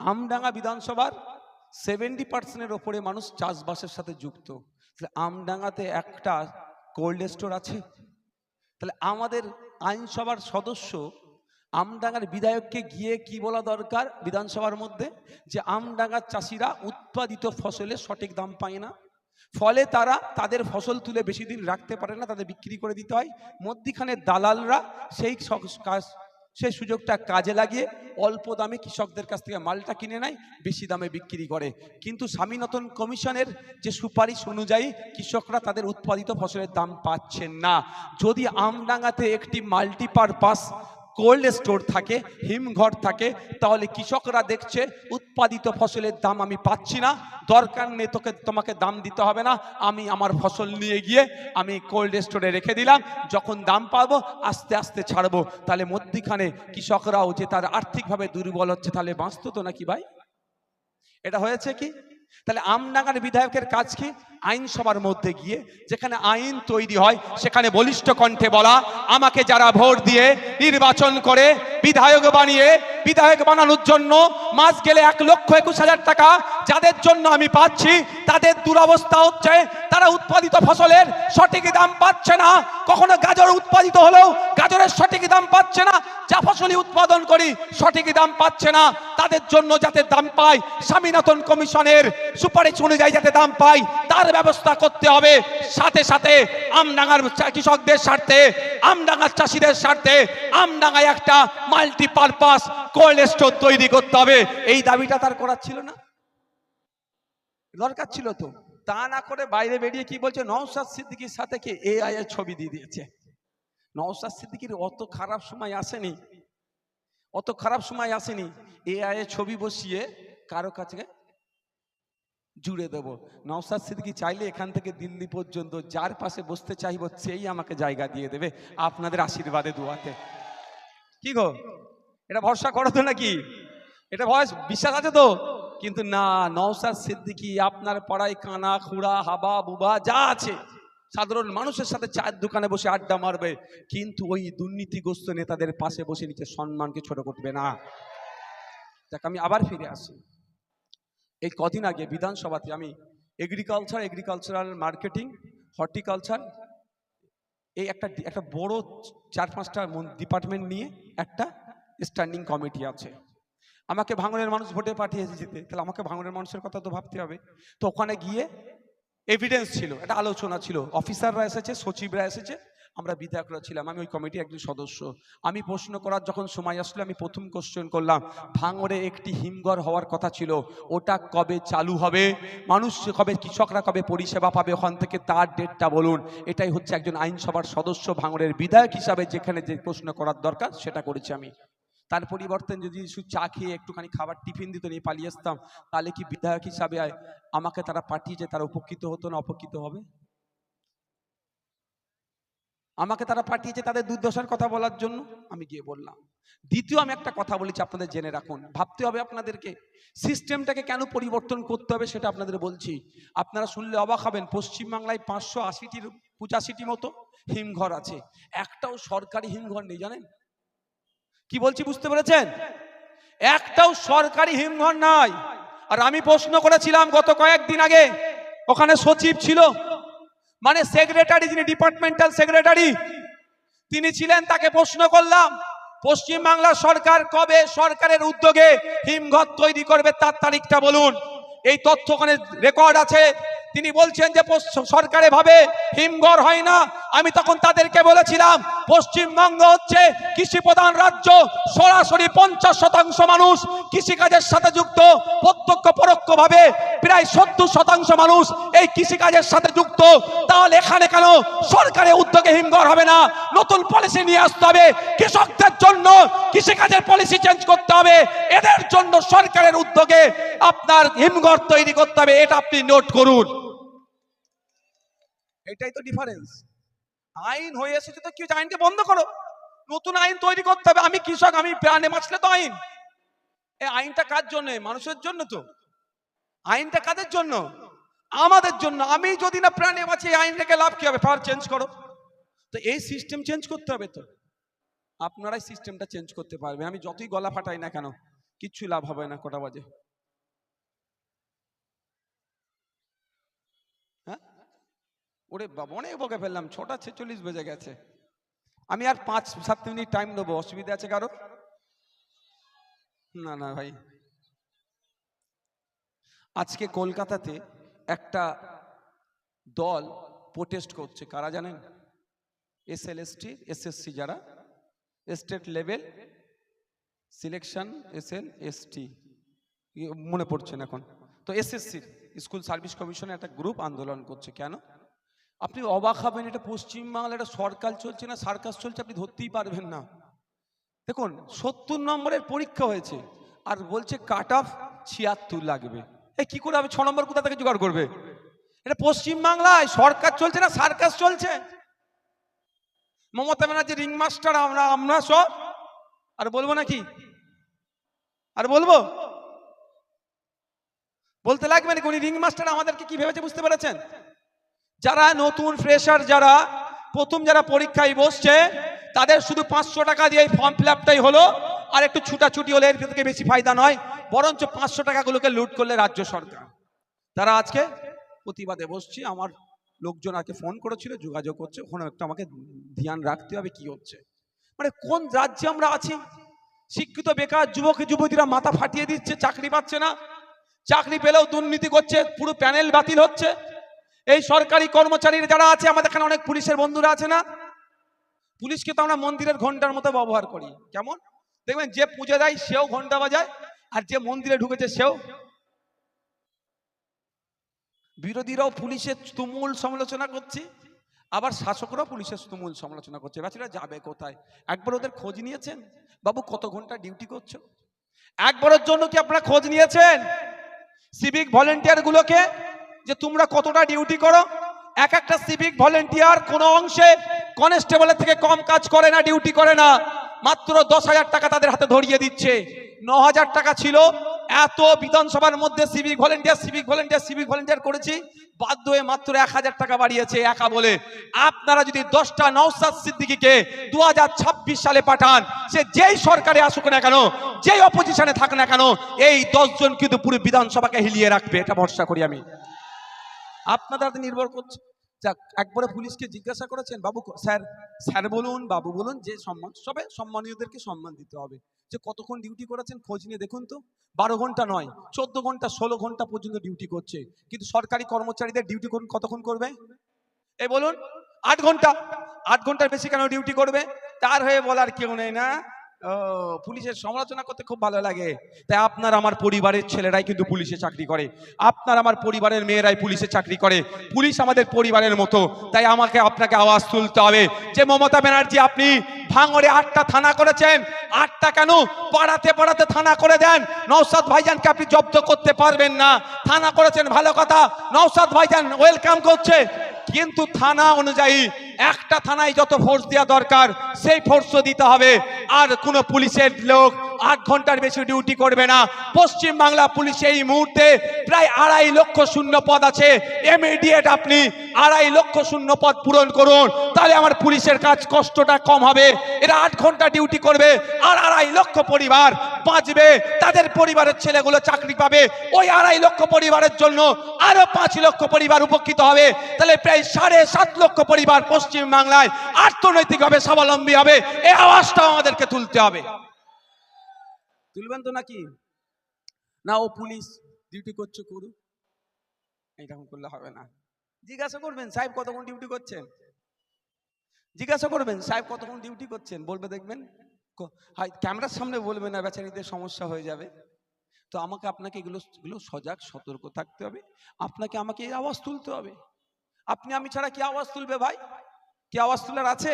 আমডাঙ্গা বিধানসভার সেভেন্টি পার্সেন্টের ওপরে মানুষ চাষবাসের সাথে যুক্ত। তাহলে আমডাঙ্গাতে একটা কোল্ড স্টোর আছে? তাহলে আমাদের আইনসভার সদস্য আমডাঙ্গার বিধায়ককে গিয়ে কি বলা দরকার বিধানসভার মধ্যে? যে আমডাঙ্গার চাষিরা উৎপাদিত ফসলের সঠিক দাম পায় না। ফলে তারা তাদের ফসল তুলে বেশি দিন রাখতে পারে না, তাদের বিক্রি করে দিতে হয়। মধ্যিখানে দালালরা সেই সেই সুযোগটা কাজে লাগিয়ে অল্প দামে কৃষকদের কাছ থেকে মালটা কিনে নেয়, বেশি দামে বিক্রি করে। কিন্তু স্বামীনতন কমিশনের যে সুপারিশ অনুযায়ী কৃষকরা তাদের উৎপাদিত ফসলের দাম পাচ্ছেন না। যদি আমডাঙ্গাতে একটি মাল্টিপারপাস কোল্ড স্টোর থাকে, হিমঘর থাকে, তাহলে কৃষকরা দেখছে উৎপাদিত ফসলের দাম আমি পাচ্ছি না, দরকার নেই তোকে, তোমাকে দাম দিতে হবে না, আমি আমার ফসল নিয়ে গিয়ে আমি কোল্ড স্টোরে রেখে দিলাম, যখন দাম পাবো আস্তে আস্তে ছাড়বো। তাহলে মধ্যিখানে কৃষকরাও যে তার আর্থিকভাবে দুর্বল হচ্ছে, তাহলে বাঁচত তো নাকি ভাই? এটা হয়েছে কি? তাহলে আমডাঙ্গার বিধায়কের কাজ কি? আইনসভার মধ্যে গিয়ে যেখানে আইন তৈরি হয়, সেখানে বলিষ্ঠ কণ্ঠে বলা, আমাকে যারা ভোট দিয়ে নির্বাচন করে বিধায়ক বানিয়ে, বিধায়ক বানানোর জন্য মাস গেলে এক লক্ষ একুশ হাজার টাকা যাদের জন্য আমি পাচ্ছি, তাদের দুরবস্থা হচ্ছে, তারা উৎপাদিত ফসলের সঠিক দাম পাচ্ছে না। কখনো গাজর উৎপাদিত হলেও গাজরের সঠিক দাম পাচ্ছে না, যা ফসলই উৎপাদন করি সঠিক দাম পাচ্ছে না। তাদের জন্য যাতে দাম পায় স্বামীনাথন কমিশনের সুপারিশ অনুযায়ী যাতে দাম পায় তার ব্যবস্থা করতে হবে। সাথে সাথে আমডাঙ্গার কৃষকদের স্বার্থে, আমডাঙ্গার চাষিদের স্বার্থে, আমডাঙ্গায় একটা মাল্টিপারপাস কোল্ড স্টোর তৈরি করতে হবে। এই দাবিটা তার করার ছিল না। দরকার ছিল তো। তা না করে বাইরে বেরিয়ে কি বলছে? নওসাদ সিদ্দিকির সাথে কি এআই এর ছবি দিয়ে দিয়েছে। নওশাদ সিদ্দিকির অত খারাপ সময় আসেনি। অত খারাপ সময় আসেনি। এআই এর ছবি বসিয়ে কারও কাছে জুড়ে দেবো। নওসাদ সিদ্দিকি চাইলে এখান থেকে দিল্লি পর্যন্ত যার পাশে বসতে চাইব, সেই আমাকে জায়গা দিয়ে দেবে। আপনাদের আশীর্বাদে দুয়াতে। কি গো? এটা ভরসা করো তো নাকি? এটা ভয় বিশ্বাস আছে তো? কিন্তু না, নওশাদ সিদ্দিকি, আপনার পাড়ায় কানা, খুড়া, হাবা, বুবা, যা আছে। সাধারণ মানুষের সাথে চায়ের দোকানে বসে আড্ডা মারবে। কিন্তু ওই দুর্নীতিগ্রস্ত নেতাদের পাশে বসে নিজের সম্মানকে ছোট করবে না। দেখ, আমি আবার ফিরে আসি। এই কদিন আগে বিধানসভাতে আমি এগ্রিকালচার এগ্রিকালচারাল মার্কেটিং হর্টিকালচার এই একটা একটা বড় চার পাঁচটা ডিপার্টমেন্ট নিয়ে একটা স্ট্যান্ডিং কমিটি আছে। আমাকে ভাঙনের মানুষ ভোটে পাঠিয়েছে যেতে তাহলে আমাকে ভাঙনের মানুষের কথা তো ভাবতে হবে। তো ওখানে গিয়ে এভিডেন্স ছিল, একটা আলোচনা ছিল। অফিসাররা এসেছে, সচিবরা এসেছে আমরা বিধায়করা ছিলাম, আমি ওই কমিটির একজন সদস্য। আমি প্রশ্ন করার যখন সময় আসলো, আমি প্রথম কোশ্চেন করলাম, ভাঙড়ে একটি হিমঘর হওয়ার কথা ছিল, ওটা কবে চালু হবে? মানুষ কবে, কৃষকরা কবে পরিষেবা পাবে ওখান থেকে তার ডেটটা বলুন। এটাই হচ্ছে একজন আইনসভার সদস্য ভাঙড়ের বিধায়ক হিসাবে যেখানে যে প্রশ্ন করার দরকার, সেটা করেছি আমি। তার পরিবর্তে যদি শুধু চা খেয়ে একটুখানি খাবার টিফিন দিত নিয়ে পালিয়ে আসতাম, তাহলে কি বিধায়ক হিসাবে আমাকে তারা পাঠিয়েছে তারা উপকৃত হতো না অপকৃত হবে? আমাকে তারা পাঠিয়েছে তাদের দুর্দশার কথা বলার জন্য। আমি গিয়ে বললাম, দ্বিতীয় আমি একটা কথা বলেছি আপনাদের জেনে রাখুন। ভাবতে হবে আপনাদেরকে। সিস্টেমটাকে কেন পরিবর্তন করতে হবে সেটা আপনাদের বলছি। আপনারা শুনলে অবাক হবেন, পশ্চিমবাংলায় পাঁচশো আশিটির পঁচাশিটি মতো হিমঘর আছে। একটাও সরকারি হিমঘর নেই, জানেন? কি বলছি, বুঝতে পেরেছেন? একটাও সরকারি হিমঘর নাই। আর আমি প্রশ্ন করেছিলাম গত কয়েকদিন আগে, ওখানে সচিব ছিল। মানে সেক্রেটারি যিনি ডিপার্টমেন্টাল সেক্রেটারি তিনি ছিলেন তাকে প্রশ্ন করলাম, পশ্চিমবাংলা সরকার কবে সরকারের উদ্যোগে হিমঘর তৈরি করবে তার তারিখটা বলুন। এই তথ্য রেকর্ড আছে। তিনি বলছেন যে সরকারে ভাবে হিমঘর হয় না আমি তখন তাদেরকে বলেছিলাম, পশ্চিমবঙ্গ হচ্ছে কৃষি প্রধান রাজ্য, সরাসরি পঞ্চাশ শতাংশ মানুষ কৃষিকাজের সাথে যুক্ত, প্রত্যক্ষ পরোক্ষ ভাবে প্রায় সত্তর শতাংশ মানুষ এই কৃষিকাজের সাথে যুক্ত। তাহলে এখানে কেন সরকারের উদ্যোগে হিমঘর হবে না? নতুন পলিসি নিয়ে আসতে হবে। কৃষকদের জন্য কৃষিকাজের পলিসি চেঞ্জ করতে হবে। এদের জন্য সরকারের উদ্যোগে আপনার হিমঘর তৈরি করতে হবে। এটা আপনি নোট করুন। এটাই তো ডিফারেন্স আইন হয়ে এসেছে তো কি? আইনকে বন্ধ করো। নতুন আইন তৈরি করতে হবে। আমি কৃষক, আমি প্রাণে বাঁচলে তো আইন। এই আইনটা কার জন্য? মানুষের জন্য তো। আইনটা কাদের জন্য? আমাদের জন্য। আমি যদি না প্রাণে এই আইন থেকে লাভ কি হবে? পাওয়ার চেঞ্জ করো। তো এই সিস্টেম চেঞ্জ করতে হবে তো। আপনারাই সিস্টেমটা চেঞ্জ করতে পারবে আমি যতই গলা ফাটাই না কেন, কিচ্ছু লাভ হবে না কটা বাজে হ্যাঁ ওরে অনেক বকে ফেললাম, ছটা ছেচল্লিশ বেজে গেছে। আমি আর পাঁচ, সাত মিনিট টাইম দেবো অসুবিধা আছে কারও? না না ভাই। আজকে কলকাতাতে একটা দল প্রোটেস্ট করছে, কারা জানেন? S L S T SSC যারা state level selection S L S T মনে পড়ছেন এখন। তো এসএসসি স্কুল সার্ভিস কমিশনে একটা গ্রুপ আন্দোলন করছে, কেন? আপনি অবাক হবেন, এটা পশ্চিমবাংলার একটা সরকার চলছে না, সার্কাস চলছে, আপনি ধরতেই পারবেন না। দেখুন, সত্তর নম্বরের পরীক্ষা হয়েছে, আর বলছে কাট অফ ছিয়াত্তর লাগবে। এ কি করে হবে ছ নম্বর কোথা থেকে জোগাড় করবে? এটা পশ্চিমবাংলায় সরকার চলছে না, সার্কাস চলছে? মমতা ব্যানার্জি রিং মাস্টার আমরা আমরা সব। আর বলব নাকি? আর বলব? বলতে লাগবে নাকি উনি রিং মাস্টার আমাদেরকে কি ভেবেছে বুঝতে পেরেছেন? যারা নতুন ফ্রেশার যারা প্রথম যারা পরীক্ষায় বসছে, তাদের শুধু পাঁচশো টাকা দিয়ে এই ফর্ম ফিল আপটাই হলো। আর একটু ছুটাছুটি হলে এর থেকে বেশি ফায়দা নয়, বরঞ্চ পাঁচশো টাকাগুলোকে লুট করলে রাজ্য সরকার। তারা আজকে প্রতিবাদে বসছে, আমার লোকজন আগে ফোন করেছিল, যোগাযোগ করছে, ওখানে একটু আমাকে ধ্যান রাখতে হবে কি হচ্ছে। মানে কোন রাজ্যে আমরা আছি? শিক্ষিত, বেকার, যুবক, যুবতীরা মাথা ফাটিয়ে দিচ্ছে, চাকরি পাচ্ছে না। চাকরি পেলেও দুর্নীতি করছে, পুরো প্যানেল বাতিল হচ্ছে। এই সরকারি কর্মচারীরা যারা আছে, আমাদের এখানে অনেক পুলিশের বন্ধুরা আছে না? পুলিশকে তো আমরা মন্দিরের ঘণ্টার মতো ব্যবহার করি। কেমন? দেখবেন, যে পুজো দেয়, সেও ঘণ্টা বাজায়, আর যে মন্দিরে ঢুকেছে, সেও। বিরোধীরাও পুলিশের তুমুল সমালোচনা করছে, আবার শাসকরাও পুলিশের তুমুল সমালোচনা করছে। বাচ্চারা যাবে কোথায়? একবার ওদের খোঁজ নিয়েছেন? বাবু, কত ঘণ্টা ডিউটি করছ? একবারের জন্য কি আপনারা খোঁজ নিয়েছেন? সিভিক ভলেন্টিয়ার গুলোকে যে তোমরা কতটা ডিউটি করো? এক একটা সিভিক ভলেন্টিয়ার কোন অংশে কনস্টেবলের থেকে কম কাজ করে না ডিউটি করে না। মাত্র দশ হাজার টাকা তাদের হাতে ধরিয়ে দিচ্ছে। ন হাজার টাকা ছিল। এত বিধানসভার মধ্যে civic volunteer civic volunteer civic volunteer করেছি। বাধ্য হয়ে মাত্র এক হাজার টাকা বাড়িয়েছে একা বলে। আপনারা যদি দশটা নওসাদ সিদ্দিকিকে দু হাজার ছাব্বিশ সালে পাঠান, সে যেই সরকারে আসুক না কেন, যেই অপোজিশনে থাক না কেন, এই দশজন কিন্তু পুরো বিধানসভাকে হিলিয়ে রাখবে। এটা ভরসা করি আমি। আপনাদের নির্ভর করছে। যাক, একবারে পুলিশকে জিজ্ঞাসা করেছেন, বাবু স্যার স্যার বলুন, বাবু বলুন, যে সম্মান, সবে সম্মানীয়দেরকে সম্মান দিতে হবে। যে কতক্ষণ ডিউটি করেছেন খোঁজ নিয়ে দেখুন তো। বারো ঘণ্টা নয়, চোদ্দ ঘণ্টা, ষোলো ঘণ্টা পর্যন্ত ডিউটি করছে। কিন্তু সরকারি কর্মচারীদের ডিউটি করুন, কতক্ষণ করবে? এ বলুন, আট ঘণ্টা, আট ঘণ্টার বেশি কেন ডিউটি করবে? তার হয়ে বলার কেউ নেই না। ও, পুলিশের সমালোচনা করতে খুব ভালো লাগে। তাই আপনার আমার পরিবারের ছেলেরাই কিন্তু পুলিশে চাকরি করে। আপনার আমার পরিবারের মেয়েরাই পুলিশে চাকরি করে। পুলিশ আমাদের পরিবারের মতো। তাই আমাকে আপনাকে আওয়াজ তুলতে হবে যে, মমতা ব্যানার্জি আপনি ভাঙড়ে আটটা থানা করেছেন। আটটা কেন? পাড়াতে পাড়াতে থানা করে দেন। নৌসাদ ভাইজানকে আপনি জব্দ করতে পারবেন না। থানা করেছেন, ভালো কথা। নৌসাদ ভাইজান ওয়েলকাম করছে। কিন্তু থানা অনুযায়ী একটা থানায় যত ফোর্স দেওয়া দরকার, সেই ফোর্সও দিতে হবে। আর কোনো পুলিশের লোক আট ঘণ্টার বেশি ডিউটি করবে না। পশ্চিম বাংলা পুলিশ এই মুহূর্তে প্রায় আড়াই লক্ষ শূন্য পদ আছে। ইমিডিয়েট আপনি আড়াই লক্ষ শূন্য পদ পূরণ করুন। তাহলে আমার পুলিশের কাজ কষ্টটা কম হবে। এরা আট ঘণ্টা ডিউটি করবে। আর আড়াই লক্ষ পরিবার বাঁচবে, তাদের পরিবারের ছেলেগুলো চাকরি পাবে, ওই আড়াই লক্ষ পরিবারের জন্য আরও পাঁচ লক্ষ পরিবার উপকৃত হবে। তাহলে প্রায় সাড়ে সাত লক্ষ পরিবার পশ্চিম বাংলায় অর্থনৈতিকভাবে স্বাবলম্বী হবে। এই আওয়াজটাও আমাদেরকে তুলতে হবে। তুলবেন তো নাকি? না, ও পুলিশ ডিউটি করছে, করুক। এইরকম করলে হবে না। জিজ্ঞাসা করবেন, সাহেব কতক্ষণ ডিউটি করছেন? জিজ্ঞাসা করবেন, সাহেব কতক্ষণ ডিউটি করছেন? বলবে দেখবেন। ক্যামেরার সামনে বলবে না, বেচারিদের সমস্যা হয়ে যাবে। তো আমাকে আপনাকে এগুলো এগুলো সজাগ, সতর্ক থাকতে হবে। আপনাকে আমাকে এই আওয়াজ তুলতে হবে। আপনি, আমি ছাড়া কি আওয়াজ তুলবে ভাই? কি আওয়াজ তোলার আছে?